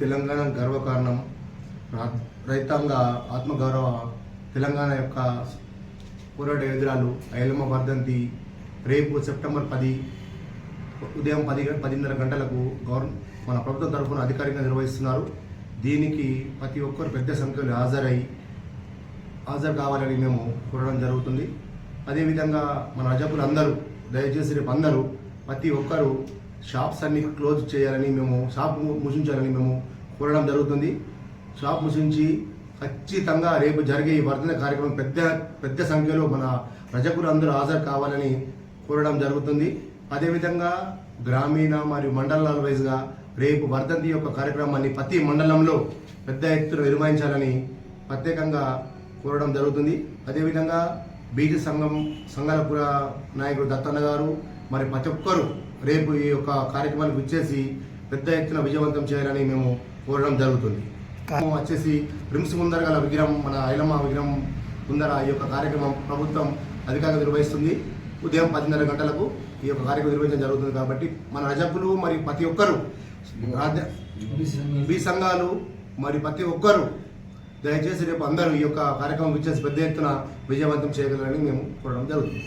తెలంగాణ గర్వకారణం. రా- రైతాంగ ఆత్మగౌరవ తెలంగాణ యొక్క పోరాట ఎదురాలు ఐలమ్మ వర్ధంతి రేపు సెప్టెంబర్ పది ఉదయం పది పదిన్నర గంటలకు గవర్న మన ప్రభుత్వం తరఫున అధికారికంగా నిర్వహిస్తున్నారు. దీనికి ప్రతి ఒక్కరు పెద్ద సంఖ్యలో హాజరై హాజరు కావాలని మేము కోరడం జరుగుతుంది. అదేవిధంగా మన రజకులు అందరూ దయచేసి రేపు అందరూ ప్రతి ఒక్కరూ షాప్స్ అన్ని క్లోజ్ చేయాలని మేము షాప్ ముసించాలని మేము కోరడం జరుగుతుంది. షాప్ ముసించి ఖచ్చితంగా రేపు జరిగే ఈ వర్ధన కార్యక్రమం పెద్ద పెద్ద సంఖ్యలో మన ప్రజకులు అందరూ హాజరు కావాలని కోరడం జరుగుతుంది. అదేవిధంగా గ్రామీణ మరియు మండలాల వైజ్గా రేపు వర్ధంతి యొక్క కార్యక్రమాన్ని ప్రతి మండలంలో పెద్ద ఎత్తున నిర్వహించాలని ప్రత్యేకంగా కోరడం జరుగుతుంది. అదేవిధంగా బీజీ సంఘం సంఘాలపుర నాయకుడు దత్తన్న గారు మరి ప్రతి ఒక్కరూ రేపు ఈ యొక్క కార్యక్రమానికి విచ్చేసి పెద్ద ఎత్తున విజయవంతం చేయాలని మేము కోరడం జరుగుతుంది. మేము వచ్చేసి రిమ్స్ ముందర గల విగ్రహం మన ఐలమ్మ విగ్రహం ముందర ఈ యొక్క కార్యక్రమం ప్రభుత్వం అధికారంగా నిర్వహిస్తుంది. ఉదయం పదిన్నర గంటలకు ఈ యొక్క కార్యక్రమం నిర్వహించడం జరుగుతుంది కాబట్టి మన రజకులు మరి ప్రతి ఒక్కరూ రాజ్య- బీ సంఘాలు మరి ప్రతి ఒక్కరూ దయచేసి రేపు అందరూ ఈ యొక్క కార్యక్రమం విచ్చేసి పెద్ద ఎత్తున విజయవంతం చేయగలరని మేము కోరడం జరుగుతుంది.